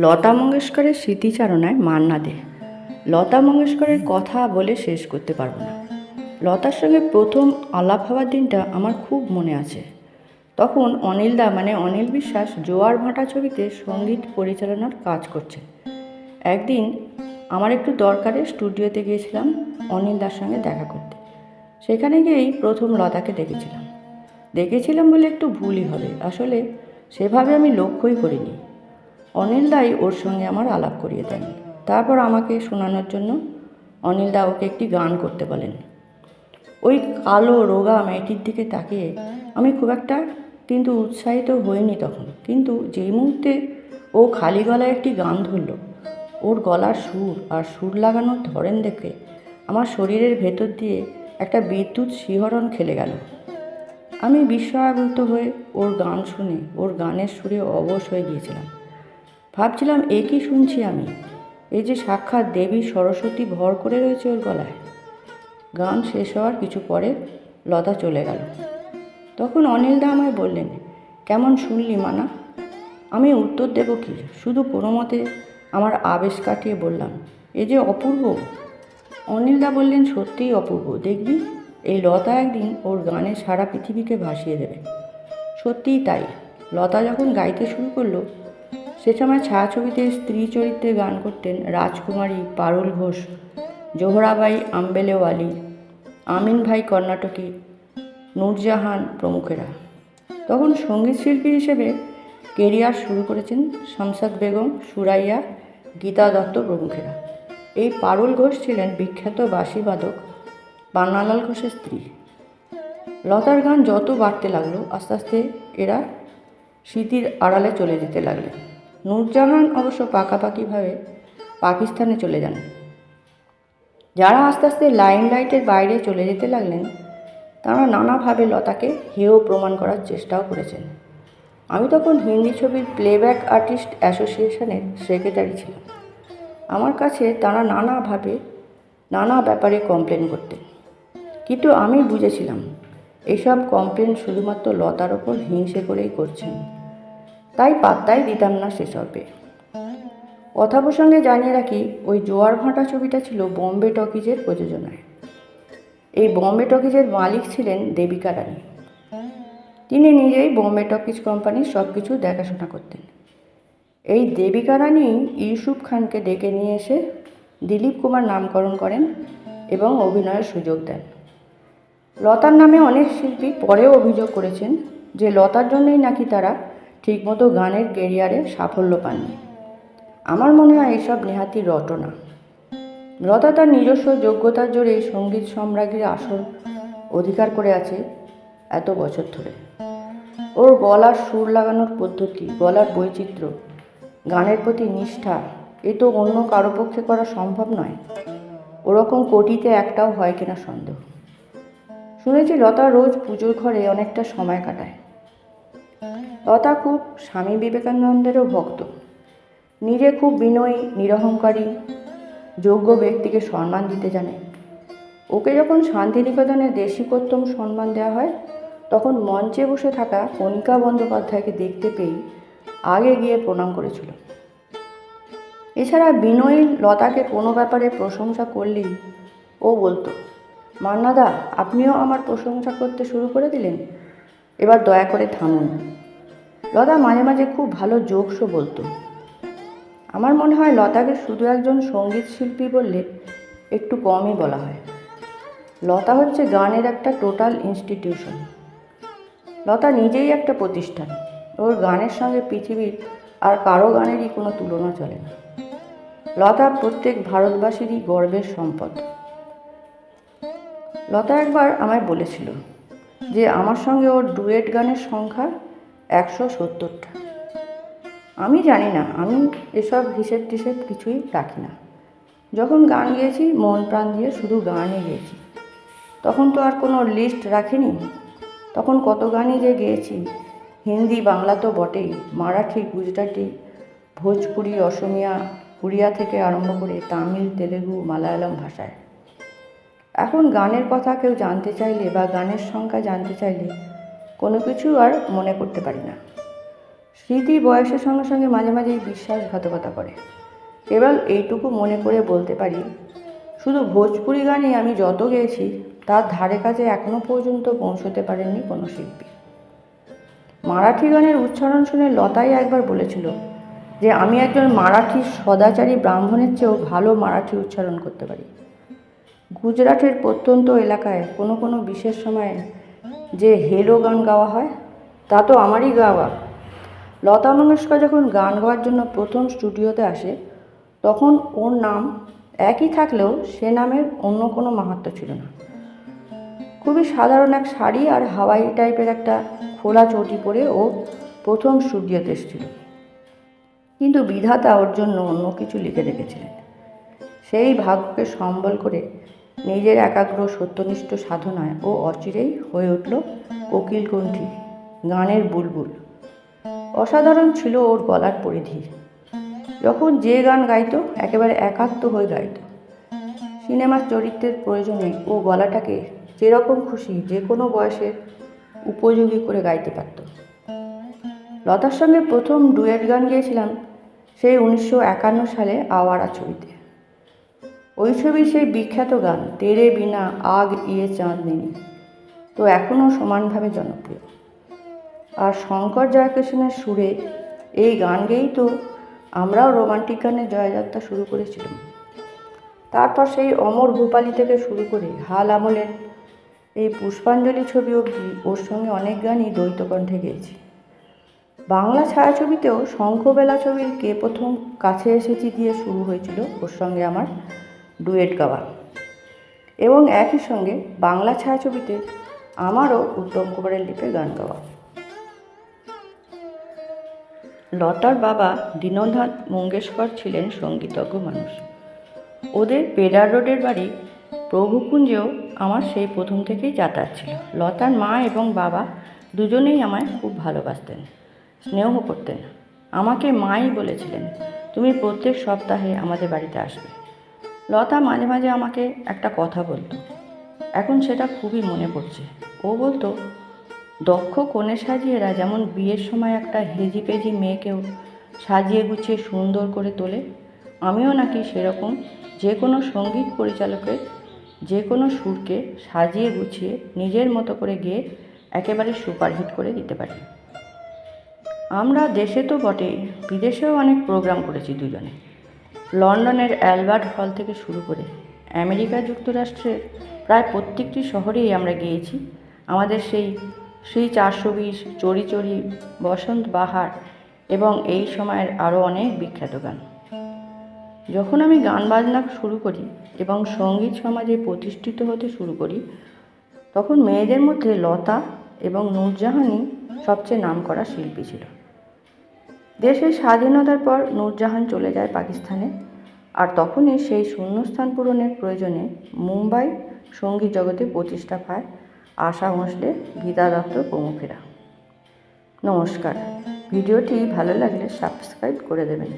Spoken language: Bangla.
লতা মঙ্গেশকরের স্মৃতিচারণায় মান্না দে। লতা মঙ্গেশকরের কথা বলে শেষ করতে পারব না। লতার সঙ্গে প্রথম আলাপ হওয়ার দিনটা আমার খুব মনে আছে। তখন অনিলদা মানে অনিল বিশ্বাস জোয়ার ভাটা ছবিতে সংগীত পরিচালনার কাজ করছে একদিন আমার একটু দরকারে স্টুডিওতে গিয়েছিলাম অনিলদার সঙ্গে দেখা করতে। সেখানে গিয়েই প্রথম লতাকে দেখেছিলাম। দেখেছিলাম বলে একটু ভুলই হবে। আসলে সেভাবে আমি লক্ষ্যই করিনি। অনিলদাই ওর সঙ্গে আমার আলাপ করিয়ে দেন। তারপর আমাকে শোনানোর জন্য অনিলদা ওকে একটি গান করতে বলেন। ওই কালো রোগা মেয়েটির দিকে তাকিয়ে আমি খুব একটা কিন্তু উৎসাহিত হইনি তখন। কিন্তু যেই মুহূর্তে ও খালি গলায় একটি গান ধরলো, ওর গলার সুর আর সুর লাগানোর ধরেন দেখে আমার শরীরের ভেতর দিয়ে একটা বিদ্যুৎ শিহরণ খেলে গেল। আমি বিস্ময়াভূত হয়ে ওর গান শুনে ওর গানের সুরে অবশ হয়ে গিয়েছিলাম। ভাবছিলাম, এ কি শুনছি আমি? এই যে সাক্ষাৎ দেবী সরস্বতী ভর করে রয়েছে ওর গলায়। গান শেষ হওয়ার কিছু পরে লতা চলে গেল। তখন অনিলদা আমায় বললেন, কেমন শুনলি মানা? আমি উত্তর দেব কি? শুধু কোনো মতে আমার আবেশ কাটিয়ে বললাম, এ যে অপূর্ব। অনিলদা বললেন, সত্যিই অপূর্ব। দেখবি, এই লতা একদিন ওর গানে সারা পৃথিবীকে ভাসিয়ে দেবে। সত্যিই তাই। লতা যখন গাইতে শুরু করল সে সময় ছায়াছবিতে স্ত্রী চরিত্রে গান করতেন রাজকুমারী পারুল ঘোষ, জোহরাবাই আম্বেলেওয়ালি, আমিন ভাই কর্ণাটকী, নূরজাহান প্রমুখেরা। তখন সংগীত শিল্পী হিসেবে কেরিয়ার শুরু করেছেন শামসাদ বেগম, সুরাইয়া, গীতা দত্ত প্রমুখেরা। এই পারুল ঘোষ ছিলেন বিখ্যাত বাঁশিবাদক পান্নালাল ঘোষের স্ত্রী। লতার গান যত বাড়তে লাগল, আস্তে আস্তে এরা স্মৃতির আড়ালে চলে যেতে লাগলেন। নূরজাহান অবশ্য পাকাপাকিভাবে পাকিস্তানে চলে যান। যারা আস্তে আস্তে লাইন লাইটের বাইরে চলে যেতে লাগলেন, তারা নানাভাবে লতাকে হেয় প্রমাণ করার চেষ্টাও করেছেন। আমি তখন হিন্দি ছবির প্লেব্যাক আর্টিস্ট অ্যাসোসিয়েশনের সেক্রেটারি ছিলাম। আমার কাছে তারা নানাভাবে, নানা ব্যাপারে কমপ্লেন করতেন। কিন্তু আমি বুঝেছিলাম, এসব কমপ্লেন শুধুমাত্র লতার ওপর হিংসে করেই করছেন। তাই পাত্তাই দিতাম না সেসবে। কথা প্রসঙ্গে জানিয়ে রাখি, ওই জোয়ার ভাঁটা ছবিটা ছিল বম্বে টকিজের প্রযোজনায়। এই বম্বে টকিজের মালিক ছিলেন দেবিকা রানী। তিনি নিজেই বোম্বে টকিজ কোম্পানির সব কিছু দেখাশোনা করতেন। এই দেবিকা রানী ইউসুফ খানকে ডেকে নিয়ে এসে দিলীপ কুমার নামকরণ করেন এবং অভিনয়ের সুযোগ দেন। লতার নামে অনেক শিল্পী পরেও অভিযোগ করেছেন যে লতার জন্যই নাকি তারা ঠিকমতো গানের কেরিয়ারে সাফল্য পাননি। আমার মনে হয় এসব নেহাতি রটনা। লতা তার নিজস্ব যোগ্যতার জোরে সংগীত সম্রাজ্ঞীর আসল অধিকার করে আছে এত বছর ধরে। ওর গলার সুর লাগানোর পদ্ধতি, গলার বৈচিত্র্য, গানের প্রতি নিষ্ঠা, এ তো অন্য কারও পক্ষে করা সম্ভব নয়। ওরকম কোটিতে একটাও হয় কিনা সন্দেহ। শুনেছি লতা রোজ পুজোর ঘরে অনেকটা সময় কাটায়। লতা খুব স্বামী বিবেকানন্দেরও ভক্ত। নিজে খুব বিনয়ী, নিরহংকারী, যোগ্য ব্যক্তিকে সম্মান দিতে জানে। ওকে যখন শান্তিনিকেতনে দেশিকোত্তম সম্মান দেওয়া হয়, তখন মঞ্চে বসে থাকা কণিকা বন্দ্যোপাধ্যায়কে দেখতে পেয়ে আগে গিয়ে প্রণাম করেছিল। এছাড়া বিনয়ী লতাকে কোনো ব্যাপারে প্রশংসা করলেই ও বলতো, মান্নাদা, আপনিও আমার প্রশংসা করতে শুরু করে দিলেন। এবার দয়া করে থামুন। লতা মাঝে মাঝে খুব ভালো জোকসও বলতো। আমার মনে হয় লতাকে শুধু একজন সংগীত শিল্পী বললে একটু কমই বলা হয়। লতা হচ্ছে গানের একটা টোটাল ইনস্টিটিউশন। লতা নিজেই একটা প্রতিষ্ঠান। ওর গানের সঙ্গে পৃথিবীর আর কারও গানেরই কোনো তুলনা চলে না। লতা প্রত্যেক ভারতবাসীরই গর্বের সম্পদ। লতা একবার আমায় বলেছিল যে, আমার সঙ্গে ওর ডুয়েট গানের সংখ্যা একশো সত্তরটা। আমি জানি না, আমি এসব হিসেব টিসেব কিছুই রাখি না। যখন গান গেয়েছি, মন প্রাণ দিয়ে শুধু গানই গেয়েছি। তখন তো আর কোনো লিস্ট রাখিনি। তখন কত গানই যে গেয়েছি। হিন্দি, বাংলা তো বটেই। মারাঠি, গুজরাটি, ভোজপুরি, অসমিয়া, উড়িয়া থেকে আরম্ভ করে তামিল, তেলেগু, মালায়ালাম ভাষায়। এখন গানের কথা কেউ জানতে চাইলে বা গানের সংখ্যা জানতে চাইলে কোনো কিছু আর মনে করতে পারি না। স্মৃতি বয়সের সঙ্গে সঙ্গে মাঝে মাঝেই বিশ্বাসঘাতকতা করে। কেবল এইটুকু মনে করে বলতে পারি, শুধু ভোজপুরি গানই আমি যত গেয়েছি, তার ধারে কাছে এখনও পর্যন্ত পৌঁছতে পারেননি কোনো শিল্পী। মারাঠি গানের উচ্চারণ শুনে লতাই একবার বলেছিল যে, আমি একজন মারাঠি সদাচারী ব্রাহ্মণের চেয়েও ভালো মারাঠি উচ্চারণ করতে পারি। গুজরাটের প্রত্যন্ত এলাকায় কোনো কোনো বিশেষ সময়ে যে হেলো গান গাওয়া হয়, তা তো আমারই গাওয়া। লতা মঙ্গেশকর যখন গান গাওয়ার জন্য প্রথম স্টুডিওতে আসে, তখন ওর নাম একই থাকলেও সে নামের অন্য কোনো মাহাত্ম ছিল না। খুবই সাধারণ এক শাড়ি আর হাওয়াই টাইপের একটা খোলা চটি পরে ও প্রথম স্টুডিওতে এসেছিল। কিন্তু বিধাতা ওর জন্য অন্য কিছু লিখে রেখেছিলেন। সেই ভাগ্যকে সম্বল করে নিজের একাগ্র, সত্যনিষ্ঠ সাধনায় ও অচিরেই হয়ে উঠল কোকিল কণ্ঠী গানের বুলবুল। অসাধারণ ছিল ওর গলার পরিধি। যখন যে গান গাইত, একেবারে একাত্ম হয়ে গাইত সিনেমার চরিত্রের প্রয়োজনে ও গলাটাকে যেরকম খুশি যে কোনো বয়সে উপযোগী করে গাইতে পারত। লতার সঙ্গে প্রথম ডুয়েট গান গিয়েছিলাম, সেই উনিশশো একান্ন সালে আওয়ারা ছবিতে। ওই ছবির সেই বিখ্যাত গান, তেরে বিনা আগ ইয়ে চাঁদনি তো এখনও সমানভাবে জনপ্রিয়। আর শঙ্কর জয়কৃষ্ণের সুরে এই গান গেয়েই তো আমরাও রোমান্টিক গানের জয়যাত্রা শুরু করেছিলাম। তারপর সেই অমর ভূপালী থেকে শুরু করে হাল আমলের এই পুষ্পাঞ্জলি ছবি অবধি ওর সঙ্গে অনেক গানই দ্বৈত কণ্ঠে গেয়েছি। বাংলা ছায়াছবিতেও শঙ্খবেলা ছবির কে প্রথম কাছে এসেছি দিয়ে শুরু হয়েছিল ওর সঙ্গে আমার ডুয়েট গাওয়া। এবং একই সঙ্গে বাংলা ছায়াছবিতে আমারও উত্তম কুমারের লিপে গান গাওয়া। লতার বাবা দীননাথ মঙ্গেশকর ছিলেন সঙ্গীতজ্ঞ মানুষ। ওদের পেডার রোডের বাড়ি প্রভুকুঞ্জেও আমার সেই প্রথম থেকেই যাতায়াত ছিল। লতার মা এবং বাবা দুজনেই আমায় খুব ভালোবাসতেন, স্নেহ করতেন। আমাকে মাই বলেছিলেন, তুমি প্রত্যেক সপ্তাহে আমাদের বাড়িতে আসবে। লতা মাঝে মাঝে আমাকে একটা কথা বলতো। এখন সেটা খুবই মনে পড়ছে। ও বলতো, দক্ষ কনে সাজিয়েরা যেমন বিয়ের সময় একটা হেজি পেজি মেয়েকেও সাজিয়ে গুছিয়ে সুন্দর করে তোলে, আমিও নাকি সেরকম যে কোনো সংগীত পরিচালকের, যে কোনো সুরকে সাজিয়ে গুছিয়ে নিজের মতো করে গিয়ে একেবারে সুপারহিট করে দিতে পারি। আমরা দেশে তো বটেই, বিদেশেও অনেক প্রোগ্রাম করেছি দুজনে। লন্ডনের অ্যালবার্ট হল থেকে শুরু করে আমেরিকা যুক্তরাষ্ট্রের প্রায় প্রত্যেকটি শহরেই আমরা গিয়েছি। আমাদের সেই শ্রী চারশো বিশ চড়ি চড়ি বসন্ত বাহার এবং এই সময়ের আরও অনেক বিখ্যাত গান। যখন আমি গান বাজনা শুরু করি এবং সংগীত সমাজে প্রতিষ্ঠিত হতে শুরু করি, তখন মেয়েদের মধ্যে লতা এবং নূরজাহানই সবচেয়ে নামকরা শিল্পী ছিল। দেশের স্বাধীনতার পর নূরজাহান চলে যায় পাকিস্তানে। আর তখনই সেই শূন্যস্থান পূরণের প্রয়োজনে মুম্বাই সংগীত জগতে প্রতিষ্ঠা পায় আশা ভোঁসলে গীতা দত্ত প্রমুখেরা। নমস্কার। ভিডিওটি ভালো লাগলে সাবস্ক্রাইব করে দেবেন।